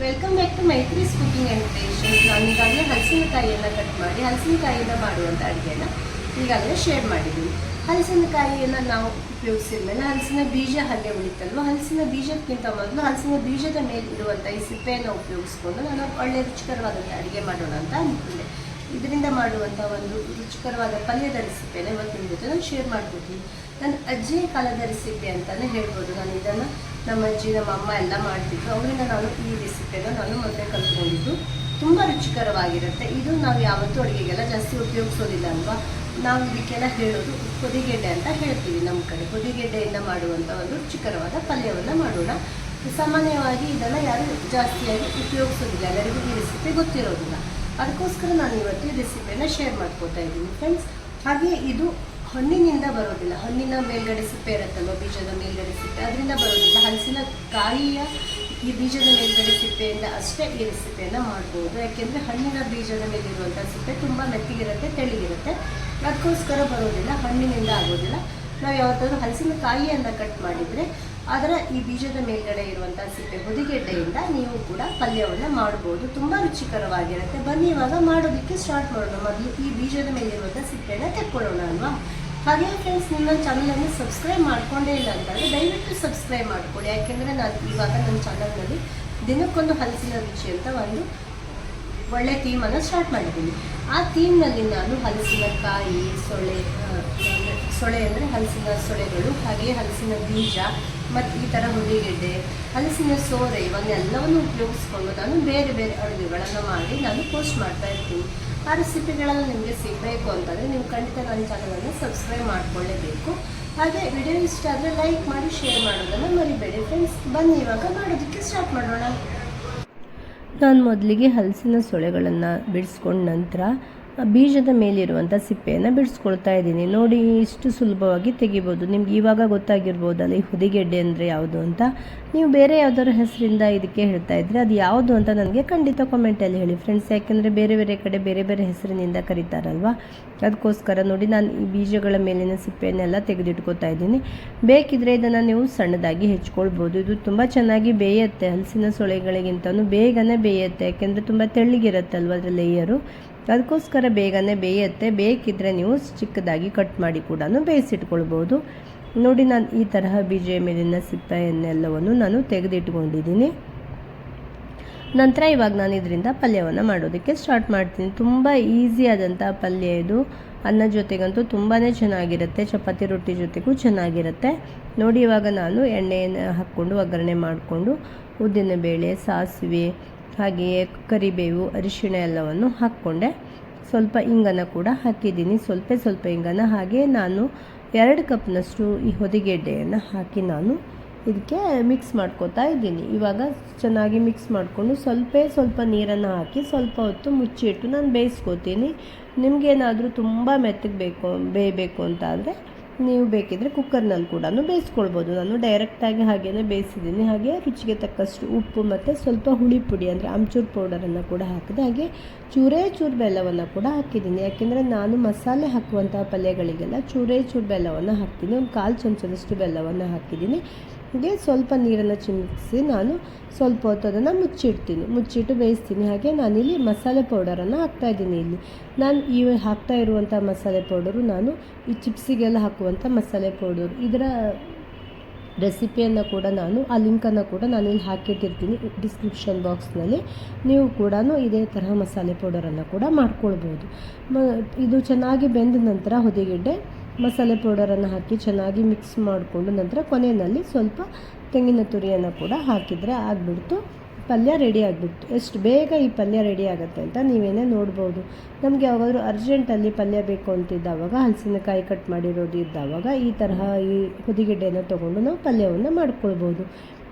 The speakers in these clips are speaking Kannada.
Welcome back to Maithri's cooking and station ನಾನು ಈಗಾಗಲೇ ಹಲಸಿನಕಾಯಿಯನ್ನು ಕಟ್ ಮಾಡಿ ಹಲಸಿನಕಾಯಿಯಿಂದ ಮಾಡುವಂಥ ಅಡುಗೆನ ಈಗಾಗಲೇ ಶೇರ್ ಮಾಡಿದ್ದೀನಿ. ಹಲಸಿನಕಾಯಿಯನ್ನು ನಾವು ಉಪಯೋಗಿಸಿದ ಮೇಲೆ ಹಲಸಿನ ಬೀಜ ಹಾಗೆ ಉಳಿತಲ್ವ? ಹಲಸಿನ ಬೀಜಕ್ಕಿಂತ ಮೊದಲು ಹಲಸಿನ ಬೀಜದ ಮೇಲೆ ಇರುವಂಥ ಈ ಸಿಪ್ಪೆಯನ್ನು ಉಪಯೋಗಿಸ್ಕೊಂಡು ನಾನು ಒಳ್ಳೆ ರುಚಿಕರವಾದಂಥ ಅಡುಗೆ ಮಾಡೋಣ ಅಂತ ಅಂದ್ಕೊಂಡೆ ಇದರಿಂದ ಮಾಡುವಂಥ ಒಂದು ರುಚಿಕರವಾದ ಪಲ್ಯದ ರೆಸಿಪಿಯನ್ನು ನಿಮ್ಮ ಜೊತೆ ನಾನು ಶೇರ್ ಮಾಡ್ಕೊತೀನಿ. ನನ್ನ ಅಜ್ಜಿಯ ಕಾಲದ ರೆಸಿಪಿ ಅಂತಲೇ ಹೇಳ್ಬೋದು. ನಾನು ಇದನ್ನು ನಮ್ಮ ಅಜ್ಜಿ ನಮ್ಮ ಅಮ್ಮ ಎಲ್ಲ ಮಾಡ್ತಿದ್ರು. ಅವರಿಂದ ನಾನು ಈ ರೆಸಿಪಿಯನ್ನು ನಾನು ಮೊದಲೇ ಕಲ್ತ್ಕೊಂಡಿದ್ದು. ತುಂಬ ರುಚಿಕರವಾಗಿರುತ್ತೆ. ಇದು ನಾವು ಯಾವತ್ತೂ ಅಡುಗೆಗೆಲ್ಲ ಜಾಸ್ತಿ ಉಪಯೋಗಿಸೋದಿಲ್ಲ ಅಲ್ವಾ? ನಾವು ಇದಕ್ಕೆಲ್ಲ ಹೇಳೋದು ಕುದಿಗೆಡ್ಡೆ ಅಂತ ಹೇಳ್ತೀವಿ ನಮ್ಮ ಕಡೆ. ಪುದಿಗೆಡ್ಡೆಯಿಂದ ಮಾಡುವಂಥ ಒಂದು ರುಚಿಕರವಾದ ಪಲ್ಯವನ್ನು ಮಾಡೋಣ. ಸಾಮಾನ್ಯವಾಗಿ ಇದನ್ನು ಯಾರು ಜಾಸ್ತಿಯಾಗಿ ಉಪಯೋಗಿಸೋದಿಲ್ಲ. ಎಲ್ಲರಿಗೂ ಈ ರೆಸಿಪಿ ಗೊತ್ತಿರೋದಿಲ್ಲ. ಅದಕ್ಕೋಸ್ಕರ ನಾನು ಇವತ್ತು ಈ ರೆಸಿಪಿಯನ್ನು ಶೇರ್ ಮಾಡ್ಕೋತಾ ಇದ್ದೀನಿ ಫ್ರೆಂಡ್ಸ್ ಹಾಗೆ ಇದು ಹಣ್ಣಿನಿಂದ ಬರೋದಿಲ್ಲ. ಹಣ್ಣಿನ ಮೇಲ್ಗಡೆ ಸಿಪ್ಪೆ ಇರುತ್ತಲ್ವ, ಬೀಜದ ಮೇಲ್ಗಡೆ ಸಿಪ್ಪೆ? ಅದರಿಂದ ಬರೋದಿಲ್ಲ. ಹಲಸಿನ ಕಾಯಿಯ ಈ ಬೀಜದ ಮೇಲ್ಗಡೆ ಸಿಪ್ಪೆಯಿಂದ ಅಷ್ಟೇ ಈ ರೆಸಿಪಿಯನ್ನು ಮಾಡ್ಬೋದು. ಯಾಕೆಂದರೆ ಹಣ್ಣಿನ ಬೀಜದ ಮೇಲಿರುವಂಥ ಸಿಪ್ಪೆ ತುಂಬ ಮೆತ್ತಿಗಿರುತ್ತೆ ತೆಳಿಗಿರುತ್ತೆ ಅದಕ್ಕೋಸ್ಕರ ಬರೋದಿಲ್ಲ, ಹಣ್ಣಿನಿಂದ ಆಗೋದಿಲ್ಲ. ನಾವು ಯಾವತ್ತಾದ್ರೂ ಹಲಸಿನಕಾಯಿಯನ್ನು ಕಟ್ ಮಾಡಿದರೆ ಅದರ ಈ ಬೀಜದ ಮೇಲ್ಗಡೆ ಇರುವಂಥ ಸಿಪ್ಪೆ ಹೊದಿಗೆಡ್ಡೆಯಿಂದ ನೀವು ಕೂಡ ಪಲ್ಯವನ್ನು ಮಾಡ್ಬೋದು. ತುಂಬ ರುಚಿಕರವಾಗಿರುತ್ತೆ. ಬನ್ನಿ, ಇವಾಗ ಮಾಡೋದಕ್ಕೆ ಸ್ಟಾರ್ಟ್ ಮಾಡೋಣ. ಮೊದಲು ಈ ಬೀಜದ ಮೇಲಿರುವಂಥ ಸಿಪ್ಪೆನ ತೆಕ್ಕೊಳ್ಳೋಣ ಅಲ್ವಾ? ಹಾಗೆ ಫ್ರೆಂಡ್ಸ್ ನಿಮ್ಮ ಚಾನಲನ್ನು ಸಬ್ಸ್ಕ್ರೈಬ್ ಮಾಡ್ಕೊಂಡೇ ಇಲ್ಲ ಅಂತಂದರೆ ದಯವಿಟ್ಟು ಸಬ್ಸ್ಕ್ರೈಬ್ ಮಾಡ್ಕೊಳ್ಳಿ. ಯಾಕೆಂದರೆ ನಾನು ಇವಾಗ ನನ್ನ ಚಾನಲ್ನಲ್ಲಿ ದಿನಕ್ಕೊಂದು ಹಲಸಿನ ರುಚಿ ಅಂತ ಒಂದು ಒಳ್ಳೆ ಥೀಮನ್ನು ಸ್ಟಾರ್ಟ್ ಮಾಡಿದ್ದೀನಿ. ಆ ಥೀಮ್ನಲ್ಲಿ ನಾನು ಹಲಸಿನಕಾಯಿ ಕಾಯಿ ಅಂದ್ರೆ ಸೊಳೆ ಅಂದರೆ ಹಲಸಿನ ಸೊಳೆಗಳು ಹಾಗೆ ಹಲಸಿನ ಬೀಜ ಮತ್ತು ಈ ಥರ ಹುಡಿಗೆಡ್ಡೆ ಹಲಸಿನ ಸೋರೆ ಇವನ್ನೆಲ್ಲವನ್ನು ಉಪಯೋಗಿಸ್ಕೊಂಡು ನಾನು ಬೇರೆ ಬೇರೆ ಅಡುಗೆಗಳನ್ನು ಮಾಡಿ ನಾನು ಪೋಸ್ಟ್ ಮಾಡ್ತಾ ಇರ್ತೀನಿ. ಆ ರೆಸಿಪಿಗಳನ್ನು ನಿಮಗೆ ಸಿಗಬೇಕು ಅಂತಂದರೆ ನೀವು ಖಂಡಿತ ನನ್ನ ಚಾನಲನ್ನು ಸಬ್ಸ್ಕ್ರೈಬ್ ಮಾಡಿಕೊಳ್ಳೇಬೇಕು. ಹಾಗೆ ವಿಡಿಯೋ ಇಷ್ಟ ಆದರೆ ಲೈಕ್ ಮಾಡಿ ಶೇರ್ ಮಾಡೋದನ್ನು ಮರಿಬೇಡಿ ಫ್ರೆಂಡ್ಸ್ ಬನ್ನಿ, ಇವಾಗ ಮಾಡೋದಕ್ಕೆ ಸ್ಟಾರ್ಟ್ ಮಾಡೋಣ. ನಾನು ಮೊದಲಿಗೆ ಹಲಸಿನ ಸೊಳೆಗಳನ್ನು ಬಿಡಿಸ್ಕೊಂಡ ನಂತರ ಬೀಜದ ಮೇಲಿರುವಂಥ ಸಿಪ್ಪೆಯನ್ನು ಬಿಡಿಸ್ಕೊಳ್ತಾ ಇದ್ದೀನಿ. ನೋಡಿ, ಇಷ್ಟು ಸುಲಭವಾಗಿ ತೆಗಿಬೋದು. ನಿಮ್ಗೆ ಇವಾಗ ಗೊತ್ತಾಗಿರ್ಬೋದಲ್ಲ, ಈ ಹುದಿಗೆಡ್ಡೆ ಅಂದರೆ ಯಾವುದು ಅಂತ. ನೀವು ಬೇರೆ ಯಾವುದಾದ್ರು ಹೆಸರಿಂದ ಇದಕ್ಕೆ ಹೇಳ್ತಾ ಇದ್ರೆ ಅದು ಯಾವುದು ಅಂತ ನನಗೆ ಖಂಡಿತ ಕಾಮೆಂಟಲ್ಲಿ ಹೇಳಿ. ಫ್ರೆಂಡ್ಸ್ ಯಾಕೆಂದರೆ ಬೇರೆ ಬೇರೆ ಕಡೆ ಬೇರೆ ಬೇರೆ ಹೆಸರಿನಿಂದ ಕರೀತಾರಲ್ವ? ಅದಕ್ಕೋಸ್ಕರ ನೋಡಿ, ನಾನು ಈ ಬೀಜಗಳ ಮೇಲಿನ ಸಿಪ್ಪೆಯನ್ನೆಲ್ಲ ತೆಗೆದಿಟ್ಕೋತಾ ಇದ್ದೀನಿ. ಬೇಕಿದ್ರೆ ಇದನ್ನು ನೀವು ಸಣ್ಣದಾಗಿ ಹೆಚ್ಕೊಳ್ಬೋದು. ಇದು ತುಂಬ ಚೆನ್ನಾಗಿ ಬೇಯುತ್ತೆ. ಹಲಸಿನ ಸೊಳೆಗಳಿಗಿಂತಲೂ ಬೇಗನೆ ಬೇಯುತ್ತೆ. ಯಾಕೆಂದರೆ ತುಂಬ ತೆಳ್ಳಗಿರುತ್ತಲ್ವ ಅದರ ಲೇಯರು ಅದಕ್ಕೋಸ್ಕರ ಬೇಗನೆ ಬೇಯತ್ತೆ. ಬೇಕಿದ್ರೆ ನೀವು ಚಿಕ್ಕದಾಗಿ ಕಟ್ ಮಾಡಿ ಕೂಡ ಬೇಯಿಸಿಟ್ಕೊಳ್ಬೋದು. ನೋಡಿ, ನಾನು ಈ ತರಹ ಬೀಜ ಮೇಲಿನ ಸಿಪ್ಪೆಯನ್ನೆಲ್ಲವನ್ನು ನಾನು ತೆಗೆದಿಟ್ಕೊಂಡಿದ್ದೀನಿ. ನಂತರ ಇವಾಗ ನಾನು ಇದರಿಂದ ಪಲ್ಯವನ್ನು ಮಾಡೋದಕ್ಕೆ ಸ್ಟಾರ್ಟ್ ಮಾಡ್ತೀನಿ. ತುಂಬ ಈಸಿ ಆದಂಥ ಪಲ್ಯ ಇದು. ಅನ್ನ ಜೊತೆಗಂತೂ ತುಂಬಾ ಚೆನ್ನಾಗಿರುತ್ತೆ. ಚಪಾತಿ, ರೊಟ್ಟಿ ಜೊತೆಗೂ ಚೆನ್ನಾಗಿರುತ್ತೆ. ನೋಡಿ, ಇವಾಗ ನಾನು ಎಣ್ಣೆಯನ್ನು ಹಾಕ್ಕೊಂಡು ಒಗ್ಗರಣೆ ಮಾಡಿಕೊಂಡು ಉದ್ದಿನಬೇಳೆ, ಸಾಸಿವೆ ಹಾಗೆಯೇ ಕರಿಬೇವು, ಅರಿಶಿಣ ಎಲ್ಲವನ್ನು ಹಾಕ್ಕೊಂಡೆ. ಸ್ವಲ್ಪ ಇಂಗನ ಕೂಡ ಹಾಕಿದ್ದೀನಿ. ಸ್ವಲ್ಪ ಸ್ವಲ್ಪ ಇಂಗನ. ಹಾಗೆ ನಾನು ಎರಡು ಕಪ್ನಷ್ಟು ಈ ಹೊದಿಗೆಡ್ಡೆಯನ್ನು ಹಾಕಿ ನಾನು ಇದಕ್ಕೆ ಮಿಕ್ಸ್ ಮಾಡ್ಕೋತಾ ಇದ್ದೀನಿ. ಇವಾಗ ಚೆನ್ನಾಗಿ ಮಿಕ್ಸ್ ಮಾಡಿಕೊಂಡು ಸ್ವಲ್ಪ ಸ್ವಲ್ಪ ನೀರನ್ನು ಹಾಕಿ ಸ್ವಲ್ಪ ಹೊತ್ತು ಮುಚ್ಚಿಟ್ಟು ನಾನು ಬೇಯಿಸ್ಕೋತೀನಿ. ನಿಮಗೇನಾದರೂ ತುಂಬ ಮೆತ್ತಗೆ ಬೇಕು, ಬೇಯಬೇಕು ಅಂತ ಆದರೆ ನೀವು ಬೇಕಿದ್ರೆ ಕುಕ್ಕರ್ನಲ್ಲಿ ಕೂಡ ಬೇಯಿಸ್ಕೊಳ್ಬೋದು. ನಾನು ಡೈರೆಕ್ಟಾಗಿ ಹಾಗೇ ಬೇಯಿಸಿದ್ದೀನಿ. ಹಾಗೆ ರುಚಿಗೆ ತಕ್ಕಷ್ಟು ಉಪ್ಪು ಮತ್ತು ಸ್ವಲ್ಪ ಹುಳಿ ಪುಡಿ ಅಂದರೆ ಆಮ್ಚೂರು ಪೌಡರನ್ನು ಕೂಡ ಹಾಕಿದೆ. ಹಾಗೆ ಚೂರೇ ಚೂರು ಬೆಲ್ಲವನ್ನು ಕೂಡ ಹಾಕಿದ್ದೀನಿ. ಯಾಕೆಂದರೆ ನಾನು ಮಸಾಲೆ ಹಾಕುವಂತಹ ಪಲ್ಯಗಳಿಗೆಲ್ಲ ಚೂರೇ ಚೂರು ಬೆಲ್ಲವನ್ನು ಹಾಕ್ತೀನಿ. ಒಂದು ಕಾಲು ಚಮಚದಷ್ಟು ಬೆಲ್ಲವನ್ನು ಹಾಕಿದ್ದೀನಿ. ಹಾಗೆ ಸ್ವಲ್ಪ ನೀರನ್ನು ಚಿಮುಕಿಸಿ ನಾನು ಸ್ವಲ್ಪ ಹೊತ್ತು ಅದನ್ನು ಮುಚ್ಚಿಡ್ತೀನಿ. ಮುಚ್ಚಿಟ್ಟು ಬೇಯಿಸ್ತೀನಿ. ಹಾಗೆ ನಾನಿಲ್ಲಿ ಮಸಾಲೆ ಪೌಡರನ್ನು ಹಾಕ್ತಾಯಿದ್ದೀನಿ ಇಲ್ಲಿ. ನಾನು ಈ ಹಾಕ್ತಾ ಇರುವಂಥ ಮಸಾಲೆ ಪೌಡರು ನಾನು ಈ ಚಿಪ್ಸಿಗೆಲ್ಲ ಹಾಕುವಂಥ ಮಸಾಲೆ ಪೌಡರ್. ಇದರ ರೆಸಿಪಿಯನ್ನು ಕೂಡ ನಾನು, ಆ ಲಿಂಕನ್ನು ಕೂಡ ನಾನು ಇಲ್ಲಿ ಹಾಕಿಟ್ಟಿರ್ತೀನಿ ಡಿಸ್ಕ್ರಿಪ್ಷನ್ ಬಾಕ್ಸ್ನಲ್ಲಿ. ನೀವು ಕೂಡ ಇದೇ ತರಹ ಮಸಾಲೆ ಪೌಡರನ್ನು ಕೂಡ ಮಾಡ್ಕೊಳ್ಬೋದು. ಇದು ಚೆನ್ನಾಗಿ ಬೆಂದ ನಂತರ ಹೊದಿಗೆಡ್ಡೆ ಮಸಾಲೆ ಪೌಡರನ್ನು ಹಾಕಿ ಚೆನ್ನಾಗಿ ಮಿಕ್ಸ್ ಮಾಡಿಕೊಂಡು ನಂತರ ಕೊನೆಯಲ್ಲಿ ಸ್ವಲ್ಪ ತೆಂಗಿನ ತುರಿಯನ್ನು ಕೂಡ ಹಾಕಿದರೆ ಆಗಿಬಿಡ್ತು. ಪಲ್ಯ ರೆಡಿ ಆಗಿಬಿಡ್ತು. ಎಷ್ಟು ಬೇಗ ಈ ಪಲ್ಯ ರೆಡಿ ಆಗುತ್ತೆ ಅಂತ ನೀವೇನೇ ನೋಡ್ಬೋದು. ನಮಗೆ ಯಾವಾಗಾದ್ರೂ ಅರ್ಜೆಂಟಲ್ಲಿ ಪಲ್ಯ ಬೇಕು ಅಂತಿದ್ದಾವಾಗ, ಹಲಸಿನಕಾಯಿ ಕಟ್ ಮಾಡಿರೋದು ಇದ್ದಾವಾಗ ಈ ತರಹ ಈ ಹೊದಿಗೆಡ್ಡೆಯನ್ನು ತೊಗೊಂಡು ನಾವು ಪಲ್ಯವನ್ನು ಮಾಡ್ಕೊಳ್ಬೋದು.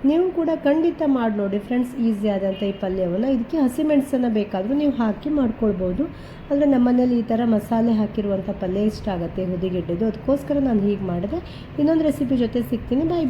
ನೀವು ಕೂಡ ಖಂಡಿತ ಮಾಡಿ ನೋಡಿ ಫ್ರೆಂಡ್ಸ್ ಈಸಿ ಆದಂಥ ಈ ಪಲ್ಯವನ್ನು. ಇದಕ್ಕೆ ಹಸಿಮೆಣಸನ್ನು ಬೇಕಾದರೂ ನೀವು ಹಾಕಿ ಮಾಡ್ಕೊಳ್ಬೋದು. ಅಂದರೆ ನಮ್ಮನೇಲಿ ಈ ಥರ ಮಸಾಲೆ ಹಾಕಿರುವಂಥ ಪಲ್ಯ ಇಷ್ಟ ಆಗುತ್ತೆ ಹುದಿಗೆಡ್ಡೆದು ಅದಕ್ಕೋಸ್ಕರ ನಾನು ಹೀಗೆ ಮಾಡಿದೆ. ಇನ್ನೊಂದು ರೆಸಿಪಿ ಜೊತೆ ಸಿಗ್ತೀನಿ. ಬಾಯ್